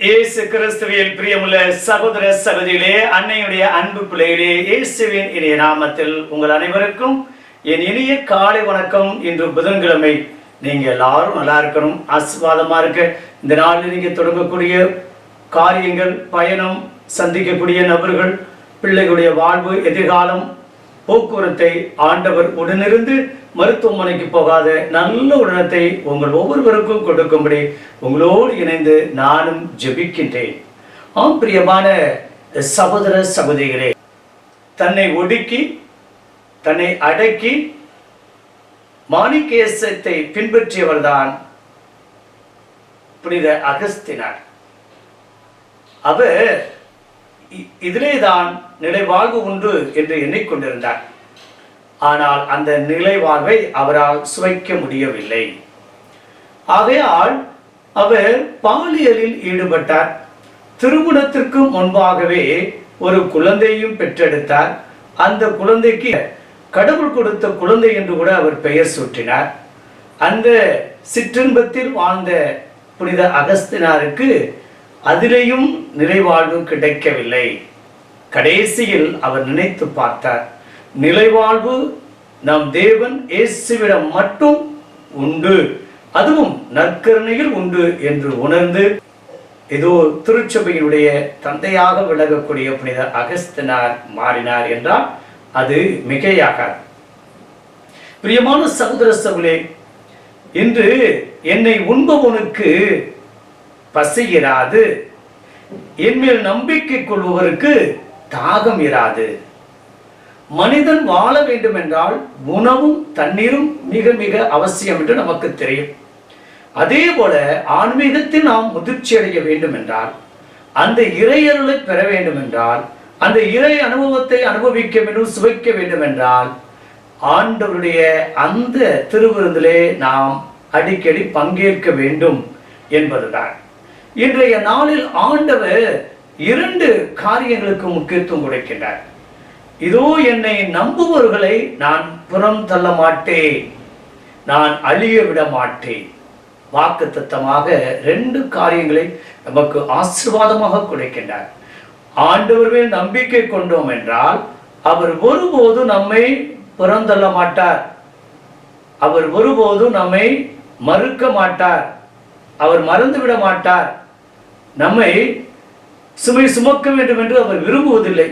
இயேசு கிறிஸ்துவில் பிரியமுள்ள சகோதர சகோதரிகளே அன்னையுடைய அன்பு பிள்ளைகளே இயேசுவின் இனிய நாமத்தில் உங்கள் அனைவருக்கும் என் இனிய காலை வணக்கம். இன்று புதன்கிழமை நீங்க எல்லாரும் நல்லா இருக்கணும் ஆசிர்வாதமா இருக்க. இந்த நாளில் நீங்க தொடங்கக்கூடிய காரியங்கள் பயணம் சந்திக்கக்கூடிய நபர்கள் பிள்ளைகளுடைய வாழ்வு எதிர்காலம் போக்குவரத்தை ஆண்டவர் உடனிருந்து மருத்துவமனைக்கு போகாத நல்ல உடனத்தை உங்கள் ஒவ்வொருவருக்கும் கொடுக்கும்படி உங்களோடு இணைந்து நானும் ஜெபிக்கின்றேன். ஆம் பிரியமான சகோதர சகோதரிகளே தன்னை ஒடுக்கி தன்னை அடக்கி மாணிக்கேசத்தை பின்பற்றியவர்தான் புனித அகஸ்தினார். அவர் இதிலேதான் நிலைவாழ்வு உண்டு என்று எண்ணிக்கொண்டிருந்தார். ஆனால் அந்த நிலைவாழ்வை அவரால் சுவைக்க முடியவில்லை. ஆகையால் அவர் பாலியலில் ஈடுபட்டார். திருமணத்திற்கு முன்பாகவே ஒரு குழந்தையும் பெற்றெடுத்தார். அந்த குழந்தைக்கு கடவுள் கொடுத்த குழந்தை என்று கூட அவர் பெயர் சூட்டினார். அந்த சிற்றின்பத்தில் வாழ்ந்த புனித அகஸ்தினாருக்கு அதிலேயும் நிறைவாழ்வு கிடைக்கவில்லை. கடைசியில் அவர் நினைத்து பார்த்தார் நிலைவாழ்வு நம் தேவன் இயேசுவிடம் மட்டும் உண்டு அதுவும் நற்கருணையில் உண்டு என்று உணர்ந்து ஏதோ திருச்சபையினுடைய தந்தையாக விலகக்கூடிய புனித அகஸ்தினார் மாறினார் என்றால் அது மிகையாகாது. பிரியமான சகோதர சகுலே இன்று என்னை உண்பவனுக்கு பசி இராது என்மேல் நம்பிக்கை கொள்பவருக்கு தாகம் இராது. மனிதன் வாழ வேண்டும் என்றால் உணவும் தண்ணீரும் மிக மிக அவசியம் என்று நமக்கு தெரியும். அதே போல ஆன்மீகத்தில் நாம் முதிர்ச்சி அடைய வேண்டும் என்றால் அந்த இறையருளை பெற வேண்டும் என்றால் அந்த இறை அனுபவத்தை அனுபவிக்க வேண்டும் சுவைக்க வேண்டும் என்றால் ஆண்டவருடைய அந்த திருவிருந்திலே நாம் அடிக்கடி பங்கேற்க வேண்டும் என்பதுதான். இன்றைய நாளில் ஆண்டவர் இரண்டு காரியங்களுக்கு முக்கியத்துவம் கொடுக்கின்றார். இதோ என்னை நம்புபவர்களை நான் புறம் தள்ள மாட்டேன். நான் அழிய விட மாட்டேன். வாக்கு தத்தமாக ரெண்டு காரியங்களை நமக்கு ஆசீர்வாதமாக கொடுக்கின்றார். ஆண்டவர் மேல் நம்பிக்கை கொண்டோம் என்றால் அவர் ஒருபோதும் நம்மை புறந்தள்ள மாட்டார். அவர் ஒருபோதும் நம்மை மறுக்க மாட்டார். அவர் மறந்து விட மாட்டார். நம்மை சுமை சுமக்க வேண்டும் என்று அவர் விரும்புவதில்லை.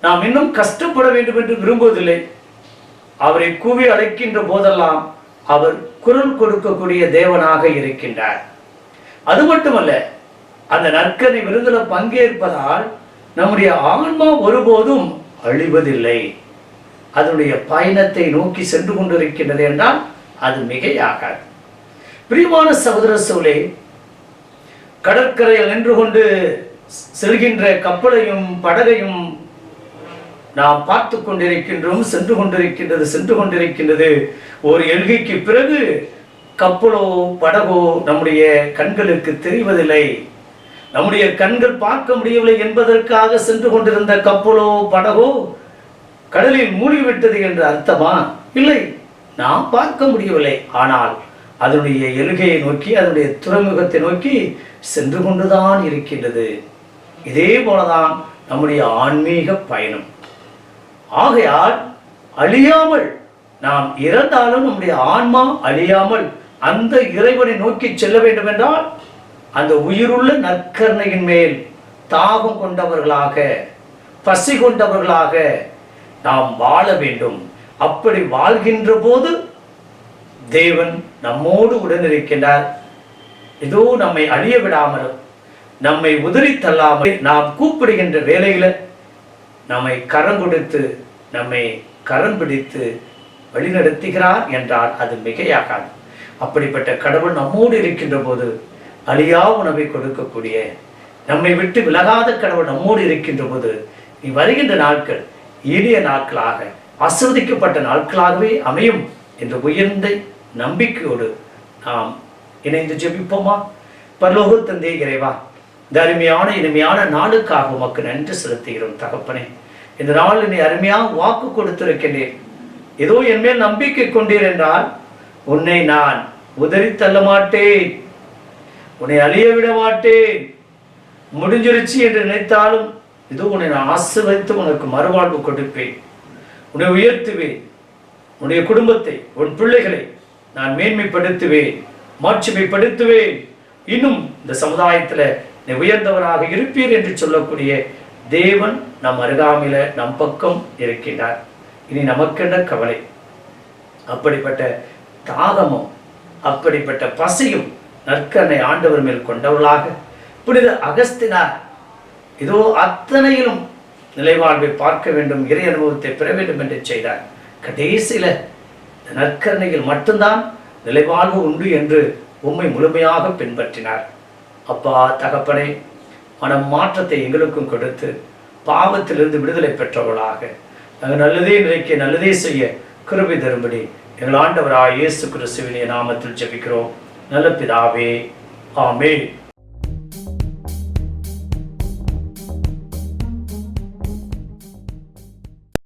நாம் இன்னும் கஷ்டப்பட வேண்டும் என்று விரும்புவதில்லை. அவரை கூவி அழைக்கின்ற போதெல்லாம் அவர் குரல் கொடுக்கக்கூடிய தேவனாக இருக்கின்றார். அது மட்டுமல்ல அந்த நற்கனை விருதுல பங்கேற்பதால் நம்முடைய ஆன்மா ஒருபோதும் அழிவதில்லை. அதனுடைய பயணத்தை நோக்கி சென்று கொண்டிருக்கின்றது என்றால் அது மிகையாகாது. பிரியமான சகோதர சோழே கடற்கரையில் நின்று கொண்டு செல்கின்ற கப்பலையும் படகையும் நாம் பார்த்து கொண்டிருக்கின்றோம் சென்று கொண்டிருக்கின்றது சென்று கொண்டிருக்கின்றது. ஒரு எல்கைக்கு பிறகு கப்பலோ படகோ நம்முடைய கண்களுக்கு தெரிவதில்லை. நம்முடைய கண்கள் பார்க்க முடியவில்லை என்பதற்காக சென்று கொண்டிருந்த கப்பலோ படகோ கடலில் மூழ்கிவிட்டது என்று அர்த்தமா? இல்லை. நாம் பார்க்க முடியவில்லை. ஆனால் அதனுடைய எல்கையை நோக்கி அதனுடைய துறைமுகத்தை நோக்கி சென்று கொண்டுதான் இருக்கின்றது. இதே போலதான் நம்முடைய ஆன்மீக பயணம். ஆகையால் அழியாமல் நாம் இறந்தாலும் நம்முடைய ஆன்மா அழியாமல் அந்த இறைவனை நோக்கி செல்ல வேண்டும் என்றால் அந்த உயிருள்ள நற்கருணையின் மேல் தாகம் கொண்டவர்களாக பசி கொண்டவர்களாக நாம் வாழ வேண்டும். அப்படி வாழ்கின்ற போது தேவன் நம்மோடு உடன் இருக்கின்றார் ஏதோ நம்மை அழிய விடாமலும் நம்மை உதறி தள்ளாமல் நாம் கூப்பிடுகின்ற வேலையில நம்மை கரம் கொடுத்து நம்மை கரம் பிடித்து வழிநடத்துகிறார் என்றால் அது மிகையாகாது. அப்படிப்பட்ட கடவுள் நம்மோடு இருக்கின்ற போது அழியா உணவை கொடுக்கக்கூடிய நம்மை விட்டு விலகாத கடவுள் நம்மோடு இருக்கின்ற போது நீ வருகின்ற நாட்கள் இனிய நாட்களாக ஆசிர்வதிக்கப்பட்ட நாட்களாகவே அமையும் என்ற உயர்ந்த நம்பிக்கையோடு நாம் இணைந்து ஜெபிப்போமா? பரலோக தந்தை இறைவா இந்த அருமையான இனிமையான நாளுக்காக உமக்கு நன்றி செலுத்துகிறோம் தகப்பனே. இந்த நாள் என்னை அருமையாக வாக்கு கொடுத்திருக்கின்றேன். ஏதோ என் மேல் நம்பிக்கை கொண்டீர் என்றால் உன்னை நான் உதறி தள்ள மாட்டேன். உன்னை அழிய விட மாட்டேன். முடிஞ்சிருச்சு என்று நினைத்தாலும் இதோ உன்னை நான் ஆசீர்வதித்து உனக்கு மறுவாழ்வு கொடுப்பேன். உன்னை உயர்த்துவேன். உன்னுடைய குடும்பத்தை உன் பிள்ளைகளை நான் மேன்மைப்படுத்துவேன் மாட்சிமைப்படுத்துவேன். இன்னும் இந்த சமுதாயத்தில் நீ உயர்ந்தவராக இருப்பீர் என்று சொல்லக்கூடிய தேவன் நம் அருகாமையில் நம் பக்கம் இருக்கின்றார். இனி நமக்கென்ன கவலை? அப்படிப்பட்ட தாகமும் அப்படிப்பட்ட பசியும் நற்கனை ஆண்டவர் மேல் கொண்டவர்களாக புனித அகஸ்தினார் இதோ அத்தனையிலும் நிலைவாழ்வை பார்க்க வேண்டும் இறை அனுபவத்தை பெற வேண்டும் என்று செய்தார். கடைசியில் நற்கரணையில் மட்டும்தான் நிலைவாழ்வு உண்டு என்று உண்மை முழுமையாக பின்பற்றினார். அப்பா தகப்பனே மனம் மாற்றத்தை எங்களுக்கும் கொடுத்து பாவத்திலிருந்து விடுதலை பெற்றவர்களாக. நாங்கள் நல்லதே நினைக்க நல்லதே செய்ய கிருபை தரும்படி எங்கள் ஆண்டவராக இயேசு கிறிஸ்துவின் நாமத்தில் ஜெபிக்கிறோம். நல்ல பிதாவே ஆமே